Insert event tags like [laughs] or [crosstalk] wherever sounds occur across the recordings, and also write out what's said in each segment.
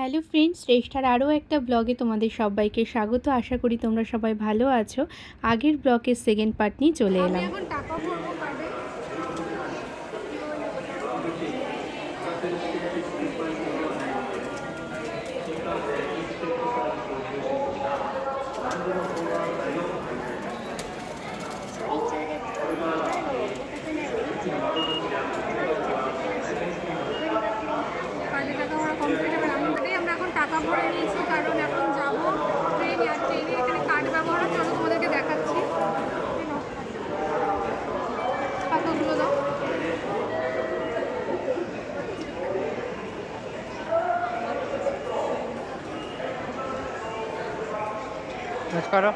Hello friends শ্রেষ্ঠার আরও একটা ব্লগে তোমাদের সবাইকে স্বাগত। আশা করি তোমরা সবাই ভালো আছো। আগের ব্লগের সেকেন্ড পার্ট নিয়ে চলে এলাম। এখন টাকা ভরবো কার্ডে কার্ডে টাকা ভরা কমপ্লিট এবার আমাদেরই আমরা এখন টাকা ভরে নিয়েছি কারণ এখন যাব ট্রেনে আর ট্রেনে এখানে কার্ড ব্যবহার হয়, চলো তোমাদেরকে দেখাচ্ছি এই নাও। টাকাগুলো দাও কাজ করো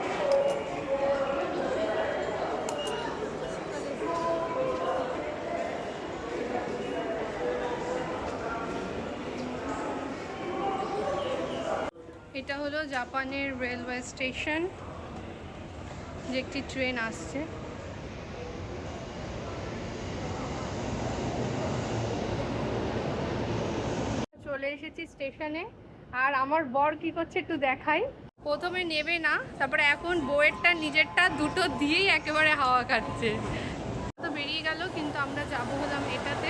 এটা হলো জাপানের রেলওয়ে স্টেশন, যে একটি ট্রেন আসছে। চলে এসেছি স্টেশনে, আর আমার বর কি করছে একটু দেখাই। প্রথমে নেবে না, তারপরে এখন বইয়েরটা নিজেরটা দুটো দিয়েই একেবারে হাওয়া কাটছে তো বেরিয়ে গেল, কিন্তু আমরা যাব হলাম এটাতে।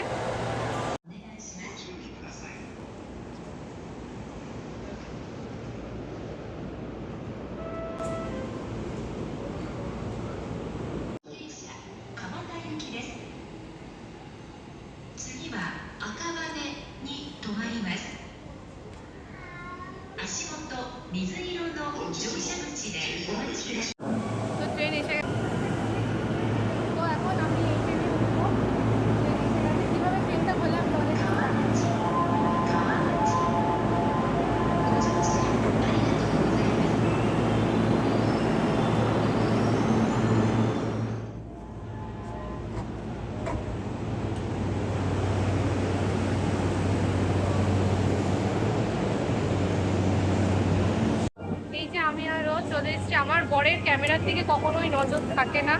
বরের ক্যামেরার দিকে কখনোই নজর থাকে না।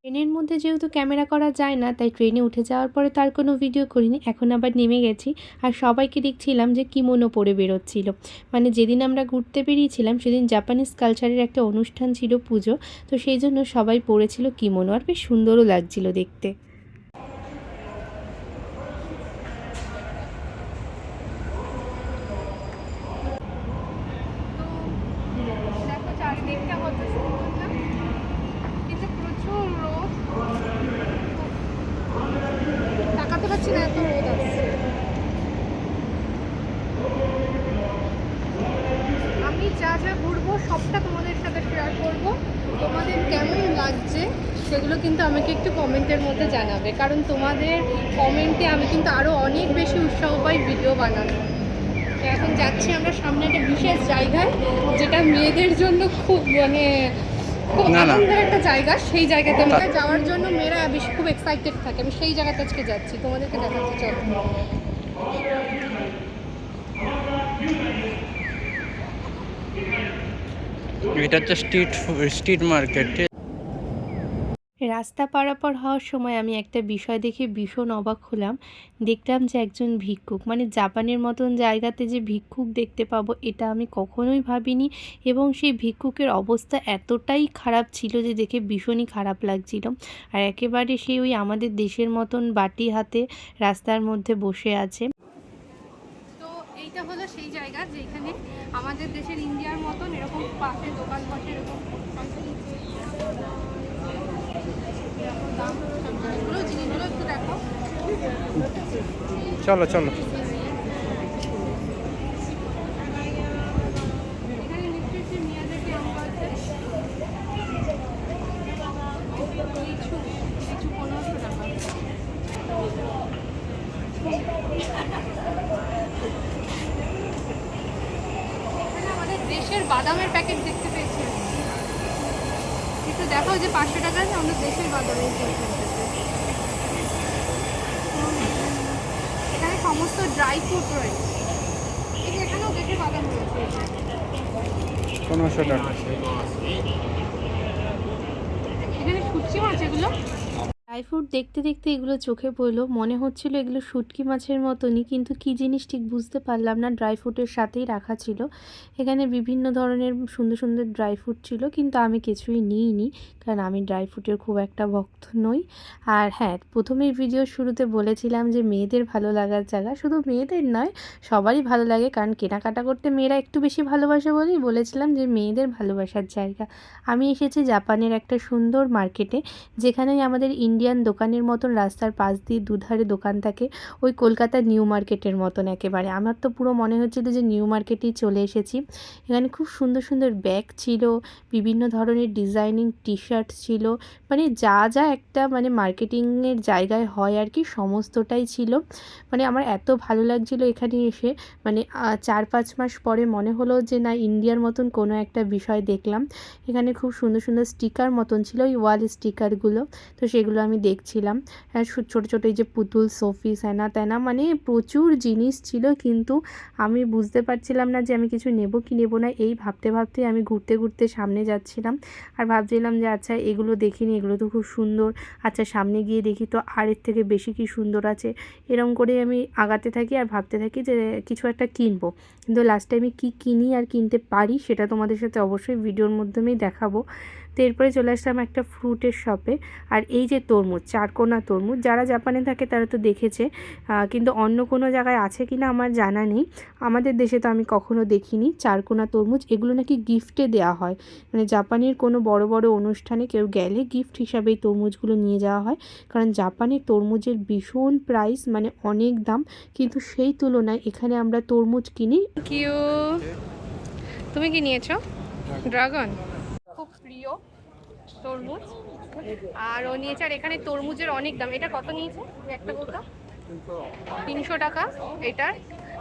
ট্রেনের মধ্যে যেহেতু ক্যামেরা করা যায় না, তাই ট্রেনে উঠে যাওয়ার পরে তার কোনো ভিডিও করিনি। এখন আবার নেমে গেছি আর সবাইকে দেখছিলাম যে কিমোনো পরে বেরোচ্ছিল। মানে যেদিন আমরা ঘুরতে বেরিয়েছিলাম, সেদিন জাপানিজ কালচারের একটা অনুষ্ঠান ছিল পুজো, তো সেই জন্য সবাই পরেছিল কিমোনো। আর বেশ সুন্দরও লাগছিল দেখতে তো দেখো চারিদিকটা কত সুন্দর না কিন্তু প্রচুর রোদ তাকাতে পারছি না এত রোদ আসছে আমি যা যা ঘুরবো সবটা তোমাদের সাথে শেয়ার করব তোমাদের কেমন লাগছে সেগুলো কিন্তু আমাকে একটু কমেন্টের মধ্যে জানাবে কারণ তোমাদের কমেন্টে আমি কিন্তু আরও অনেক বেশি উৎসাহ পাই ভিডিও বানানো তো এখন যাচ্ছি আমরা সামনে একটা বিশেষ জায়গায় যেটা মেয়েদের জন্য খুব মানে খুব। আনন্দের একটা জায়গা। সেই জায়গাতে আমরা যাওয়ার জন্য মেয়েরা বেশি খুব এক্সাইটেড থাকে। আমি সেই জায়গাতে আজকে যাচ্ছি। তোমাদেরকে দেখাচ্ছি চলো। এটা হচ্ছে স্ট্রিট স্ট্রিট মার্কেট রাস্তা পারাপার হওয়ার সময় আমি একটা বিষয় দেখে ভীষণ অবাক হলাম। দেখলাম যে একজন ভিক্ষুক মানে জাপানের মতন জায়গাতে যে ভিক্ষুক দেখতে পাবো, এটা আমি কখনোই ভাবিনি এবং সেই ভিক্ষুকের অবস্থা এতটাই খারাপ ছিল যে দেখে ভীষণই খারাপ লাগছিল। আর একেবারে সেই ওই আমাদের দেশের মতন বাটি হাতে রাস্তার মধ্যে বসে আছে। তো এইটা হলো সেই জায়গা যেখানে আমাদের দেশের ইন্ডিয়ার মতন এরকম পাশে দোকান বসে এরকম এরকম দাম সব জিনিসগুলো জিনিসগুলো একটু দেখো চলো চলো এখানে নিশ্চয়ই সে মিয়াজাকি আম আছে লিচু লিচু পনেরোশো টাকা এখানে আমাদের দেশের বাদামের প্যাকেট দেখতে পেয়েছি। একটু দেখাও যে পাঁচশো টাকা আছে আমরা দেশের বদলে এখানে সমস্ত ড্রাই ফ্রুট রয়েছে। এখানেও দেশের বাদাম রয়েছে। পনেরোশো টাকা। এখানে শুটকি মাছ এগুলো। ড্রাই ফ্রুট দেখতে দেখতে এগুলো চোখে পড়ল। মনে হচ্ছিল এগুলো শুটকি মাছের মতনই, কিন্তু কি জিনিস ঠিক বুঝতে পারলাম না। ড্রাই ফ্রুটের সাথেই রাখা ছিল। এখানে বিভিন্ন ধরনের সুন্দর সুন্দর ড্রাই ফ্রুট ছিল, কিন্তু আমি কিছুই নিইনি, কারণ আমি ড্রাই ফ্রুটের খুব একটা ভক্ত নই। আর হ্যাঁ প্রথমেই ভিডিও শুরুতে বলেছিলাম যে মেয়েদের ভালো লাগার জায়গা শুধু মেয়েদের নয়, সবারই ভালো লাগে, কারণ কেনাকাটা করতে মেয়েরা একটু বেশি ভালোবাসে বলেই বলেছিলাম যে মেয়েদের ভালোবাসার জায়গা। আমি এসেছি জাপানের একটা সুন্দর মার্কেটে যেখানেই আমাদের ইন্ডিয়ান দোকানের মতন রাস্তার পাশ দিয়ে দুধারে দোকান থাকে, ওই কলকাতার নিউ মার্কেটের মতন একেবারে। আমার তো পুরো মনে হচ্ছিল যে নিউ মার্কেটেই চলে এসেছি। এখানে খুব সুন্দর সুন্দর ব্যাগ ছিল, বিভিন্ন ধরনের ডিজাইনিং টি শার্ট ছিল মানে যা যা একটা মানে মার্কেটিংয়ের জায়গায় হয় আর কি, সমস্তটাই ছিল। মানে আমার এত ভালো লাগছিল এখানে এসে মানে চার, পাঁচ মাস পরে মনে হলো যে না, ইন্ডিয়ার মতন কোনো একটা বিষয় দেখলাম। এখানে খুব সুন্দর সুন্দর স্টিকার মতন ছিল, ওই ওয়াল স্টিকারগুলো। তো সেগুলো আমি দেখছিলাম। হ্যাঁ ছোটো ছোটো এই যে পুতুল, সোফি স্যানা ত্যানা মানে প্রচুর জিনিস ছিল, কিন্তু আমি বুঝতে পারছিলাম না যে আমি কিছু নেব কি নেব না, এই ভাবতে ভাবতে আমি ঘুরতে ঘুরতে সামনে যাচ্ছিলাম আর ভাবছিলাম যে আচ্ছা এগুলো দেখিনি, এগুলো তো খুব সুন্দর আচ্ছা সামনে গিয়ে দেখি তো আর এর থেকে বেশি কি সুন্দর আছে। এরকম করে আমি আগাতে থাকি আর ভাবতে থাকি যে কিছু একটা কিনবো। কিন্তু লাস্টে আমি কী কিনি আর কিনতে পারি সেটা তোমাদের সাথে অবশ্যই ভিডিওর মাধ্যমেই দেখাবো। তো এরপরে চলে আসলাম একটা ফ্রুটের শপে আর এই যে তরমুজ চারকোনা তরমুজ যারা জাপানে থাকে তারা তো দেখেছে। কিন্তু অন্য কোনো জায়গায় আছে কি না আমার জানা নেই। আমাদের দেশে তো আমি কখনো দেখিনি চারকোনা তরমুজ। এগুলো নাকি গিফটে দেওয়া হয়। মানে জাপানের কোনো বড় বড় অনুষ্ঠানে কেউ গেলে গিফট হিসাবে এই তরমুজগুলো নিয়ে যাওয়া হয়। কারণ জাপানে তরমুজের ভীষণ প্রাইস মানে অনেক দাম। কিন্তু সেই তুলনায় এখানে আমরা তরমুজ কিনি। কিউ তুমি কি নিয়েছো? ড্রাগন প্রিয় তরমুজ। আর ও নিয়েছে আর এখানে তরমুজের অনেক দাম। এটা কত নিয়েছে? একটা গোটা তিনশো টাকা এটার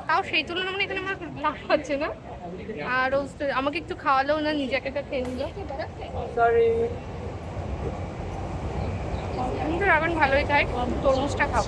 তাও সেই তুলনায় মানে এখানে আমার লাভ হচ্ছে না। আর আমাকে একটু খাওয়ালেও না নিজে একটা খেয়ে নিল। আমি তো ড্রাগন ভালোই খাই তরমুজটা খাব।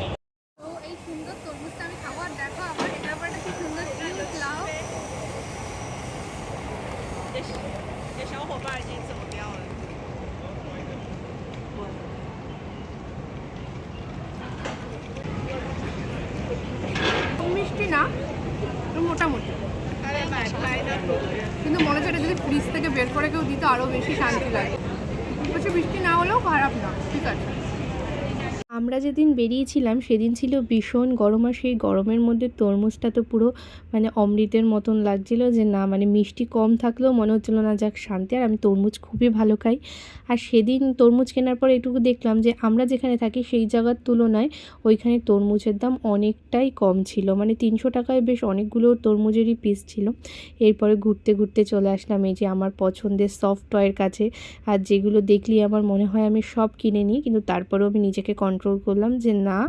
আমরা যেদিন বেরিয়েছিলাম, সেদিন ছিল ভীষণ গরম আর সেই গরমের মধ্যে তরমুজটা তো পুরো মানে অমৃতের মতন লাগছিল যে না মানে মিষ্টি কম থাকলেও মনে হচ্ছিল না যাক শান্তি। আর আমি তরমুজ খুবই ভালো খাই। আর সেদিন তরমুজ কেনার পর এটুকু দেখলাম যে আমরা যেখানে থাকি সেই জায়গার তুলনায় ওইখানে তরমুজের দাম অনেকটাই কম ছিল। মানে তিনশো টাকায় বেশ অনেকগুলো তরমুজেরই পিস ছিল। এরপরে ঘুরতে ঘুরতে চলে আসলাম এই যে আমার পছন্দের সফট টয়ের কাছে। আর যেগুলো দেখলেই আমার মনে হয় আমি সব কিনে নিই, কিন্তু তারপরেও আমি নিজেকে কন্ট্রোল করলাম যে না,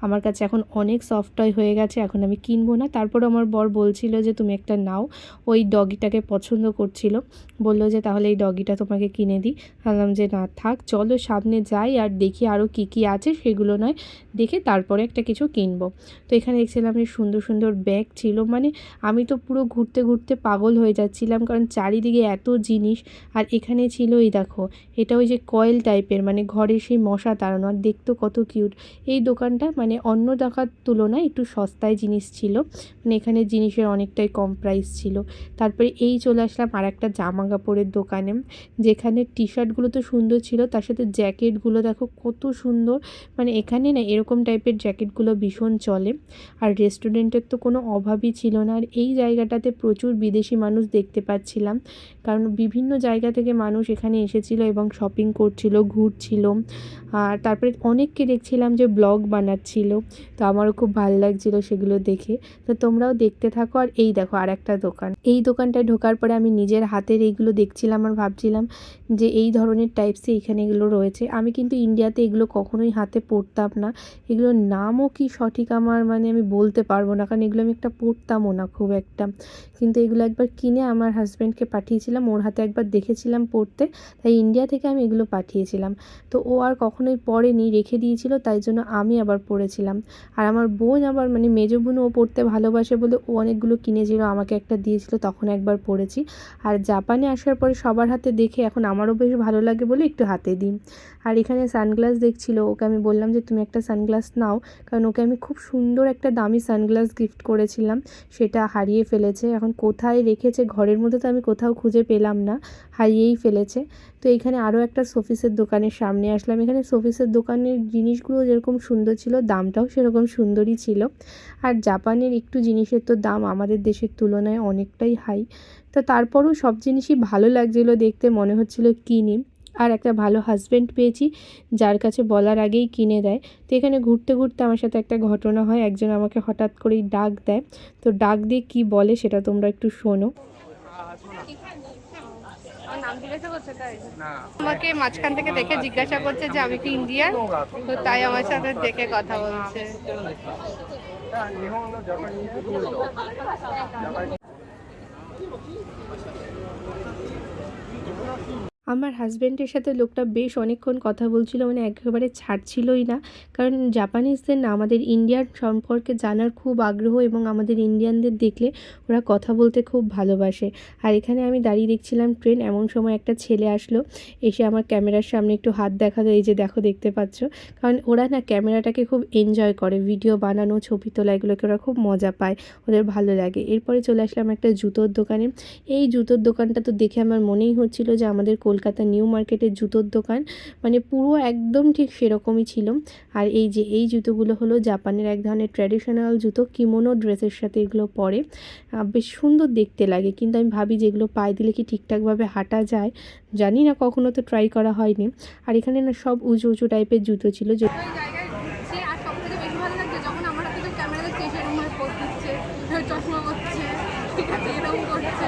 আমার কাছে এখন অনেক সফট টয় হয়ে গেছে, এখন আমি কিনবো না। তারপরে আমার বর বলছিল যে, তুমি একটা নাও। ওই ডগিটাকে পছন্দ করছিল। বলল যে, তাহলে এই ডগিটা তোমাকে কিনে দিই। ভাবলাম যে, না, থাক, চলো সামনে যাই আর দেখি আরও কী কী আছে, সেগুলো নয়। দেখে তারপরে একটা কিছু কিনবো। তো এখানে দেখছিলাম যে, সুন্দর সুন্দর ব্যাগ ছিল। মানে আমি তো পুরো ঘুরতে ঘুরতে পাগল হয়ে যাচ্ছিলাম, কারণ চারিদিকে এত জিনিস। আর এখানে ছিল এই দেখো, এটা ওই যে কয়েল টাইপের মানে ঘরে সেই মশা তাড়ানো। আর দেখতো কত কিউট এই দোকানটা মানে অন্য দোকার তুলনায় একটু সস্তায় জিনিস ছিল। মানে এখানে জিনিসের অনেকটাই কম প্রাইস ছিল। তারপরে এই চলে আসলাম আর একটা জামা কাপড়ের দোকানে। যেখানে টি শার্টগুলো তো সুন্দর ছিল, তার সাথে জ্যাকেটগুলো দেখো কত সুন্দর। মানে এখানে না এরকম টাইপের জ্যাকেটগুলো ভীষণ চলে। আর রেস্টুরেন্টের তো কোনো অভাবই ছিল না। আর এই জায়গাটাতে প্রচুর বিদেশি মানুষ দেখতে পাচ্ছিলাম। কারণ বিভিন্ন জায়গা থেকে মানুষ এখানে এসেছিল এবং শপিং করছিল, ঘুরছিল। আর তারপরে অনেককে দেখছিলাম যে ব্লগ বানাচ্ছিল, তো আমারও খুব ভালো লাগছিল সেগুলো দেখে। তো তোমরাও দেখতে থাকো আর এই দেখো আর একটা দোকান। এই দোকানটায় ঢোকার পরে আমি নিজের হাতের এইগুলো দেখছিলাম আর ভাবছিলাম যে এই ধরনের টাইপসে এখানে এগুলো রয়েছে। আমি কিন্তু ইন্ডিয়াতে এগুলো কখনোই হাতে পরতাম না। এগুলোর নামও কি সঠিক আমার মানে আমি বলতে পারব না, কারণ এগুলো আমি একটা পরতামও না খুব একটা। কিন্তু এগুলো একবার কিনে আমার হাজব্যান্ডকে পাঠিয়েছিলাম, ওর হাতে একবার দেখেছিলাম পড়তে, তাই ইন্ডিয়া থেকে আমি এগুলো পাঠিয়েছিলাম। তো ও আর কখনোই পরেনি রেখে দিয়েছিল দিয়েছিল তাই জন্য আমি আবার পরেছিলাম আর আমার বোন আবার মানে মেজো বোন ও পড়তে ভালোবাসে বলে ও অনেকগুলো কিনেছিল, আমাকে একটা দিয়েছিল, তখন একবার পরেছি আর জাপানে আসার পরে সবার হাতে দেখে এখন আমারও বেশ ভালো লাগে বলে একটু হাতে দিই। আর এখানে সানগ্লাস দেখছিল, ওকে আমি বললাম যে, তুমি একটা সানগ্লাস নাও। কারণ ওকে আমি খুব সুন্দর একটা দামি সানগ্লাস গিফট করেছিলাম, সেটা হারিয়ে ফেলেছে। এখন কোথায় রেখেছে ঘরের মধ্যে তো আমি কোথাও খুঁজে পেলাম না, হারিয়েই ফেলেছে। তো এখানে আরও একটা শোপিসের দোকানের সামনে আসলাম। এখানে শোপিসের দোকানের জিনিসগুলো যেরকম সুন্দর ছিল, দামটাও সেরকম সুন্দরই ছিল। আর জাপানের একটু জিনিসের তো দাম আমাদের দেশের তুলনায় অনেকটাই হাই তো তারপরও সব জিনিসই ভালো লাগছিল দেখতে, মনে হচ্ছিল কিনি। আর একটা ভালো হাজব্যান্ড পেয়েছি, যার কাছে বলার আগেই কিনে দেয়। তো এখানে ঘুরতে ঘুরতে আমার সাথে একটা ঘটনা হয়, একজন আমাকে হঠাৎ করেই ডাক দেয়। তো ডাক দিয়ে কি বলে সেটা তোমরা একটু শোনো আমার নাম জিজ্ঞাসা করছে তাই না আমাকে মাঝখান থেকে দেখে জিজ্ঞাসা করছে যে আমি কি ইন্ডিয়ান? তো তাই আমার সাথে দেখে কথা বলছে। আমার হাজব্যান্ডের সাথে লোকটা বেশ অনেকক্ষণ কথা বলছিল মানে একেবারে ছাড়ছিলই না। কারণ জাপানিজদের না, আমাদের ইন্ডিয়ান সম্পর্কে জানার খুব আগ্রহ এবং আমাদের ইন্ডিয়ানদের দেখলে ওরা কথা বলতে খুব ভালোবাসে। আর এখানে আমি দাঁড়িয়ে দেখছিলাম ট্রেন, এমন সময় একটা ছেলে আসলো, এসে আমার ক্যামেরার সামনে একটু হাত দেখাল, এই যে দেখো, দেখতে পাচ্ছ। কারণ ওরা না ক্যামেরাটাকে খুব এনজয় করে ভিডিও বানানো, ছবি তোলা, এগুলোকে ওরা খুব মজা পায়, ওদের ভালো লাগে। এরপরে চলে আসলাম একটা জুতোর দোকানে। এই জুতোর দোকানটা তো দেখে আমার মনেই হচ্ছিল যে আমাদের কলকাতা নিউ মার্কেটের জুতোর দোকান মানে পুরো একদম ঠিক সেরকমই ছিল। আর এই যে, এই জুতোগুলো হলো জাপানের এক ধরনের ট্র্যাডিশনাল জুতো কিমোনো ড্রেসের সাথে এগুলো পরে। বেশ সুন্দর দেখতে লাগে, কিন্তু আমি ভাবি যে এগুলো পায়ে দিলে কি ঠিকঠাকভাবে হাঁটা যায়? জানি না, কখনো তো ট্রাই করা হয়নি। আর এখানে না সব উঁচু উঁচু টাইপের জুতো ছিল, যে চশমা ঠিক আছে? করছে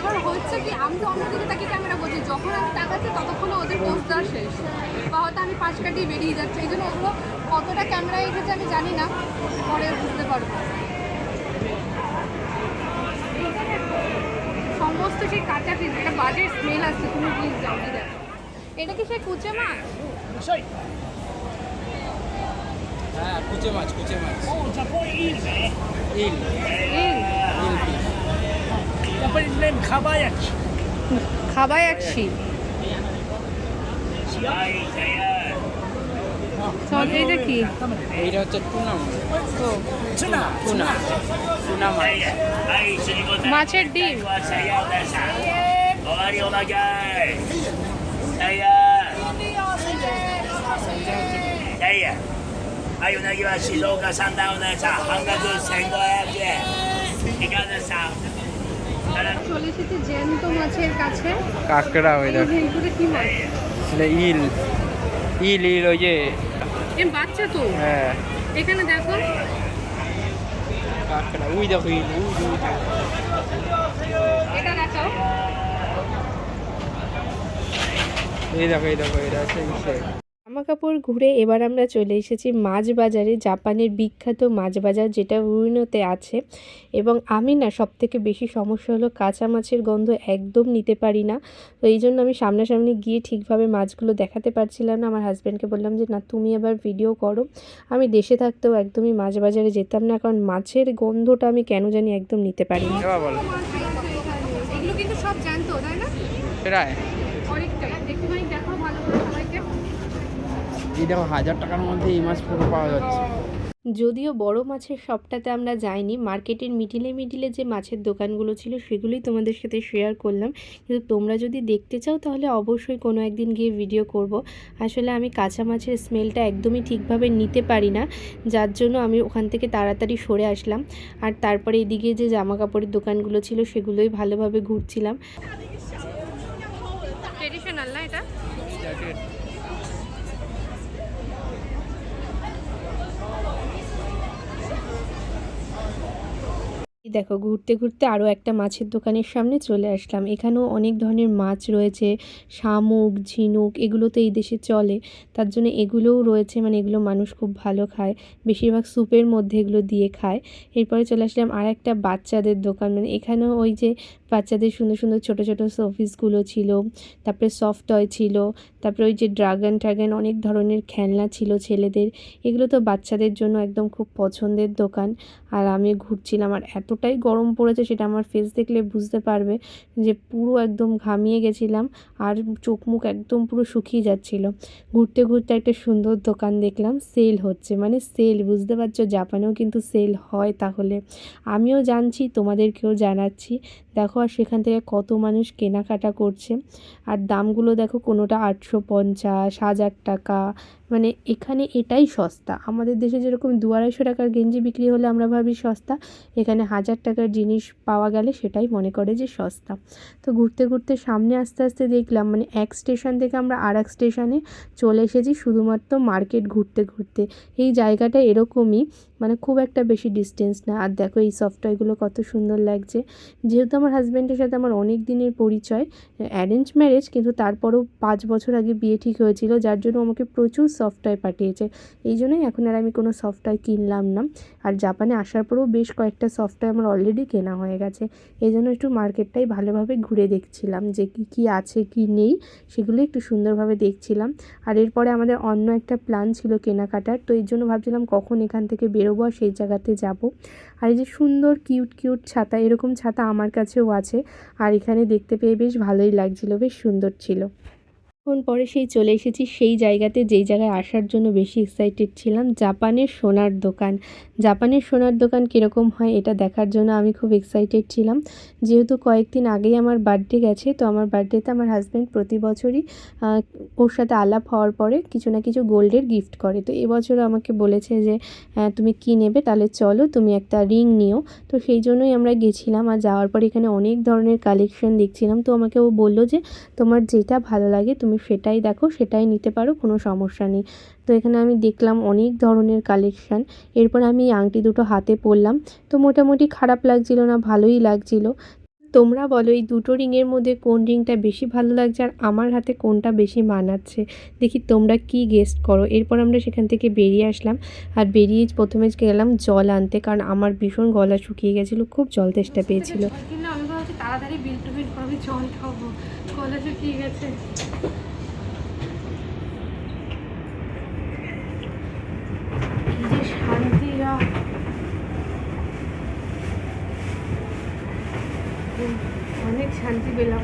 এবার হচ্ছে কি আমি তো অন্যদিকে তাকে ক্যামেরা করছি যখন আমি তাকাচ্ছি ততক্ষণে ওদের পোস্ট দেওয়া শেষ। বা হয়তো আমি পাঁচ কাটিয়ে বেরিয়ে যাচ্ছি এই জন্য ওগুলো কতটা ক্যামেরায় এসেছে আমি জানি না পরে বুঝতে পারব। সমস্ত সেই কাঁচা পিস একটা বাজে স্মেল আসছে তুমি প্লিজ যাও দেখো। এটা কি সেই কুচে মাছ? হ্যাঁ কুচে মাছ কুচে মাছ। ইল ইল Japanese name Kabayashi. খাবাই একশি সব এটা কি এইটা হচ্ছে টুনা মাছ Tuna. টুনা টুনা মাছ মাছের ডিম 終わりおまけダイヤダイヤはいうなぎは静岡三段お姉さん半額 চলে এসেছে জ্যান্ত মাছের কাছে। কাঁকড়া ওই দেখ। যে কি মাছ? এটা ইল। ইল ইল ওই যে। বাচ্চা তো। হ্যাঁ। এখানে দেখো। কাঁকড়া উই দেখো ইল। এটা দেখাও। এই দেখো এই দেখো এটা হচ্ছে ইসে জামা কাপড় ঘুরে এবার আমরা চলে এসেছি মাছ বাজারে জাপানের বিখ্যাত মাছ বাজার যেটা উইনোতে আছে। এবং আমি না সব থেকে বেশি সমস্যা হলো কাঁচা মাছের গন্ধ একদম নিতে পারি না। তো এই জন্য আমি সামনাসামনি গিয়ে ঠিকভাবে মাছগুলো দেখাতে পারছিলাম না। আমার হাজব্যান্ডকে বললাম যে না তুমি এবার ভিডিও করো। আমি দেশে থাকতেও একদমই মাছ বাজারে যেতাম না। কারণ মাছের গন্ধটা আমি কেন জানি একদম নিতে পারি না। এবার এগুলো কিন্তু সব জ্যান্ত তাই না? প্রায় অনেকটাই একটুখানি দেখাও ভালো করে সবাইকে হাজার টাকার মধ্যে এই মাছ পুরো পাওয়া যাচ্ছে। যদিও বড় মাছের সবটাতে আমরা যাইনি মার্কেটের মিডিলে মিডিলে যে মাছের দোকানগুলো ছিল সেগুলোই তোমাদের সাথে শেয়ার করলাম। কিন্তু তোমরা যদি দেখতে চাও তাহলে অবশ্যই কোনো একদিন গিয়ে ভিডিও করব। আসলে আমি কাঁচা মাছের স্মেলটা একদমই ঠিকভাবে নিতে পারি না যার জন্য আমি ওখান থেকে তাড়াতাড়ি সরে আসলাম। আর তারপরে এদিকে যে জামা কাপড়ের দোকানগুলো ছিল সেগুলোই ভালোভাবে ঘুরছিলাম। ট্রেডিশনাল না এটা এই দেখো, ঘুরতে ঘুরতে আরও একটা মাছের দোকানের সামনে চলে আসলাম। এখানেও অনেক ধরনের মাছ রয়েছে, শামুক, ঝিনুক, এগুলো তো এই দেশে চলে। তার জন্য এগুলোও রয়েছে মানে এগুলো মানুষ খুব ভালো খায়। বেশিরভাগ স্যুপের মধ্যে এগুলো দিয়ে খায়। এরপরে চলে আসলাম আর একটা বাচ্চাদের দোকান মানে এখানেও ওই যে বাচ্চাদের সুন্দর সুন্দর ছোটো ছোটো শোপিসগুলো ছিল, তারপরে সফট টয় ছিল, তারপরে ওই যে ড্রাগন ট্রাগন অনেক ধরনের খেলনা ছিল ছেলেদের। এগুলো তো বাচ্চাদের জন্য একদম খুব পছন্দের দোকান। আর আমি ঘুরছিলাম আর এতটাই গরম পড়েছে সেটা আমার ফেস দেখলে বুঝতে পারবে যে পুরো একদম ঘামিয়ে গেছিলাম আর চোখ মুখ একদম পুরো শুকিয়ে যাচ্ছিল। ঘুরতে ঘুরতে একটা সুন্দর দোকান দেখলাম সেল হচ্ছে। মানে সেল বুঝতে পারছ? জাপানেও কিন্তু সেল হয় তাহলে। আমিও জানছি, তোমাদেরকেও জানাচ্ছি। দেখো আর সেখান থেকে কত মানুষ কেনাকাটা করছে। আর দামগুলো দেখো কোনোটা আটশো পঞ্চাশ, হাজার টাকা। মানে এখানে এটাই সস্তা। আমাদের দেশে যেরকম দু আড়াইশো টাকার গেঞ্জি বিক্রি হলে আমরা ভাবি সস্তা, এখানে হাজার টাকার জিনিস পাওয়া গেলে সেটাই মনে করে যে সস্তা। তো ঘুরতে ঘুরতে সামনে আস্তে আস্তে দেখলাম মানে এক স্টেশন থেকে আমরা আর এক স্টেশনে চলে এসেছি শুধুমাত্র মার্কেট ঘুরতে ঘুরতে। এই জায়গাটা এরকমই মানে খুব একটা বেশি ডিস্টেন্স না। আর দেখো এই সফটওয়্যারগুলো কত সুন্দর লাগছে। যেহেতু আমার হাজব্যান্ডের সাথে আমার অনেক দিনের পরিচয় অ্যারেঞ্জ ম্যারেজ কিন্তু তারপরও পাঁচ বছর আগে বিয়ে ঠিক হয়েছিল, যার জন্য আমাকে প্রচুর সফটওয়্যার পাঠিয়েছে। এই জন্যই এখন আর আমি কোনো সফটওয়্যার কিনলাম না। আর জাপানে আসার পরেও বেশ কয়েকটা সফটওয়্যার আমার অলরেডি কেনা হয়ে গেছে। এই জন্য একটু মার্কেটটাই ভালোভাবে ঘুরে দেখছিলাম, যে কী কী আছে, কি নেই, সেগুলো একটু সুন্দরভাবে দেখছিলাম। আর এরপরে আমাদের অন্য একটা প্ল্যান ছিল কেনাকাটার, তো এই জন্য ভাবছিলাম কখন এখান থেকে বেরোবো আর সেই জায়গাতে যাব। আর এই যে সুন্দর, কিউট কিউট ছাতা, এরকম ছাতা আমার কাছেও আছে। আর এখানে দেখতে পেয়ে বেশ ভালোই লাগছিল, বেশ সুন্দর ছিল। কিছুক্ষণ পরে সেই চলে এসেছি। সেই জায়গাতে যেই জায়গায় আসার জন্য বেশি এক্সাইটেড ছিলাম, জাপানের সোনার দোকান। জাপানের সোনার দোকান কীরকম হয় এটা দেখার জন্য আমি খুব এক্সাইটেড ছিলাম। যেহেতু কয়েকদিন আগেই আমার বার্থডে গেছে, তো আমার বার্থডেতে আমার হাজব্যান্ড প্রতি বছরই ওর সাথে আলাপ হওয়ার পরে কিছু না কিছু গোল্ডের গিফট করে। তো এবছরও আমাকে বলেছে যে তুমি কি নেবে? তাহলে চলো, তুমি একটা রিং নিও। তো সেই জন্যই আমরা গেছিলাম। আর যাওয়ার পর এখানে অনেক ধরনের কালেকশন দেখছিলাম। তো আমাকে ও বলল যে, তোমার যেটা ভালো লাগে, তুমি সেটাই দেখো সেটাই নিতে পারো কোনো সমস্যা নেই। তো এখানে আমি দেখলাম অনেক ধরনের কালেকশান এরপর আমি এই আংটি দুটো হাতে পরলাম। তো মোটামুটি খারাপ লাগছিল না ভালোই লাগছিল। তোমরা বলো এই দুটো রিংয়ের মধ্যে কোন রিংটা বেশি ভালো লাগছে আর আমার হাতে কোনটা বেশি মানাচ্ছে? দেখি তোমরা কি গেস্ট করো। এরপর আমরা সেখান থেকে বেরিয়ে আসলাম আর বেরিয়ে প্রথমে গেলাম জল আনতে কারণ আমার ভীষণ গলা শুকিয়ে গেছিল খুব জল তেষ্টা পেয়েছিল। তাড়াতাড়ি বিল টু বিল জল খাব। গলা শুকিয়ে গেছে। যে শান্তি। অনেক শান্তি পেলাম।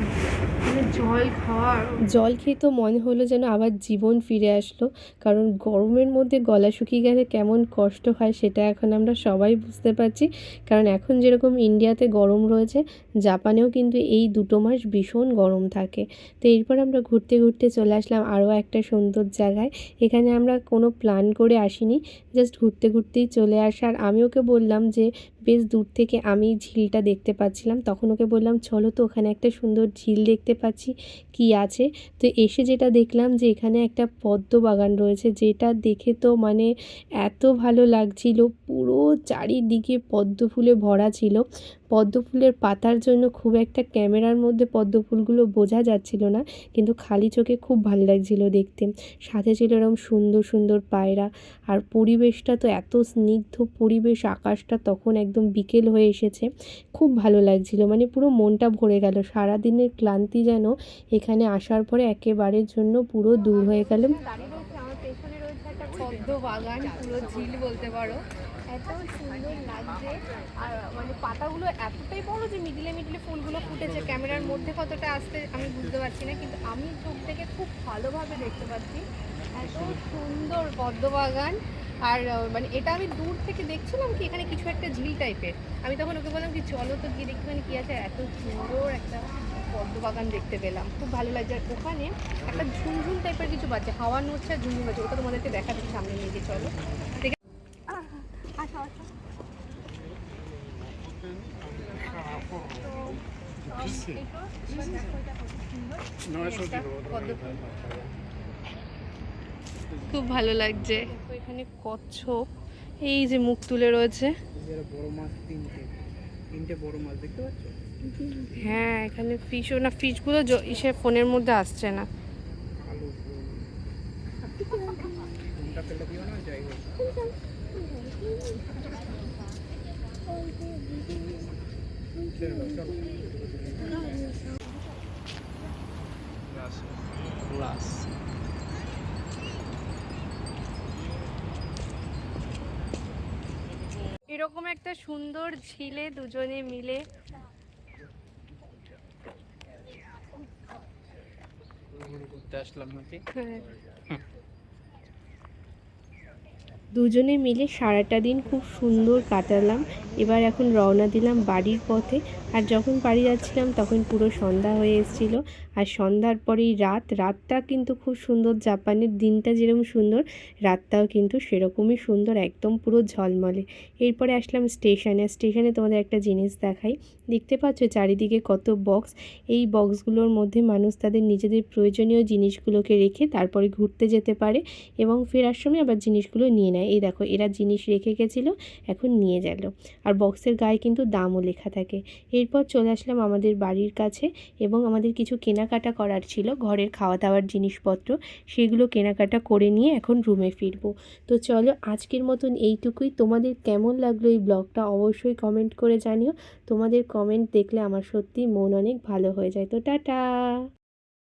মানে জল খাওয়ার জল খেয়ে তো মনে হলো যেন আবার জীবন ফিরে আসলো। কারণ গরমের মধ্যে গলা শুকিয়ে গেলে কেমন কষ্ট হয় সেটা এখন আমরা সবাই বুঝতে পারছি। কারণ এখন যেরকম ইন্ডিয়াতে গরম রয়েছে, জাপানেও কিন্তু এই দুটো মাস ভীষণ গরম থাকে। তো এরপর আমরা ঘুরতে ঘুরতে চলে আসলাম আরও একটা সুন্দর জায়গায়। এখানে আমরা কোনো প্ল্যান করে আসিনি জাস্ট ঘুরতে ঘুরতেই চলে আসার আমি ওকে বললাম যে, বেশ দূর থেকে আমি ঝিলটা দেখতে পাচ্ছিলাম। তখন ওকে বললাম, চলো তো ওখানে একটা সুন্দর ঝিল দেখতে পাচ্ছি, কি আছে? তো এসে যেটা দেখলাম যে এখানে একটা পদ্ম বাগান রয়েছে, যেটা দেখে তো মানে এত ভালো লাগছিল, পুরো চারিদিকে পদ্ম ফুলে ভরা ছিল। পদ্ম ফুলের পাতার জন্য খুব একটা ক্যামেরার মধ্যে পদ্মফুলগুলো বোঝা যাচ্ছিল না, কিন্তু খালি চোখে খুব ভালো লাগছিল দেখতে। সাথে ছিল এরকম সুন্দর সুন্দর পায়রা, আর পরিবেশটা তো এত স্নিগ্ধ পরিবেশ, আকাশটা তখন একদম বিকেল হয়ে এসেছে। খুব ভালো লাগছিল মানে পুরো মনটা ভরে গেল। সারাদিনের ক্লান্তি যেন এখানে আসার পরে একেবারের জন্য পুরো দূর হয়ে গেল। পদ্ম বাগান, পুরো ঝিল বলতে পারো। এত সুন্দর লাগছে। আর মানে পাতাগুলো এতটাই বড় যে মিডিলে মিডিলে ফুলগুলো ফুটেছে। ক্যামেরার মধ্যে কতটা আসতে আমি বুঝতে পারছি না, কিন্তু আমি চোখ থেকে খুব ভালোভাবে দেখতে পাচ্ছি। এত সুন্দর পদ্ম বাগান। আর মানে এটা আমি দূর থেকে দেখছিলাম কি, এখানে কিছু একটা ঝিল টাইপের। আমি তখন ওকে বললাম কি, চলো তো গিয়ে দেখি মানে কি আছে। এত সুন্দর একটা পদ্ম বাগান দেখতে পেলাম। খুব ভালো লাগছে। আর ওখানে একটা ঝুমঝুম টাইপের কিছু বাজছে হাওয়া নড়ছে আর ঝুমঝুম বাজছে ওটা তোমাদেরকে দেখা দিচ্ছি সামনে নিয়ে গিয়ে, চলো ঠিক আছে আহ, আসো আসো খুব ভালো লাগছে। এখানে কচ্ছপ, এই যে মুখ তুলে রয়েছে। হ্যাঁ এখানে ফিশও না ফিশগুলো ইসে ফোনের মধ্যে আসছে না। আলু [laughs] কোনটা ফেলে দিও না যাই হোক চলো, চলো। Gracias. এরকম একটা সুন্দর ঝিলে দুজনে মিলে। ঘুরতে আসলাম নাকি? দুজনে মিলে সারাটা দিন খুব সুন্দর কাটালাম। এবার এখন রওনা দিলাম বাড়ির পথে। আর যখন বাড়ি যাচ্ছিলাম তখন পুরো সন্ধ্যা হয়ে এসেছিল। আর সন্ধ্যার পরেই রাত। রাতটা কিন্তু খুব সুন্দর। জাপানের দিনটা যেরকম সুন্দর, রাতটাও কিন্তু সেরকমই সুন্দর, একদম পুরো ঝলমলে। এরপরে আসলাম স্টেশনে। স্টেশনে তোমাদের একটা জিনিস দেখাই। দেখতে পাচ্ছ চারিদিকে কত বক্স এই বক্সগুলোর মধ্যে মানুষ তাদের নিজেদের প্রয়োজনীয় জিনিসগুলোকে রেখে তারপরে ঘুরতে যেতে পারে এবং ফেরার সময় আবার জিনিসগুলো নিয়ে নেয়। এই দেখো, এরা জিনিস রেখে গেছিল, এখন নিয়ে গেল। আর বক্সের গায়ে কিন্তু দামও লেখা থাকে। এরপর চলে আসলাম আমাদের বাড়ির কাছে এবং আমাদের কিছু কেনাকাটা করার ছিল, ঘরের খাওয়া দাওয়ার জিনিসপত্র। সেগুলো কেনাকাটা করে নিয়ে এখন রুমে ফিরবো। তো চলো, আজকের মতন এইটুকুই। তোমাদের কেমন লাগল এই ব্লগটা অবশ্যই কমেন্ট করে জানিও। তোমাদের কমেন্ট দেখলে আমার সত্যি মন অনেক ভালো হয়ে যায়। তো টাটা!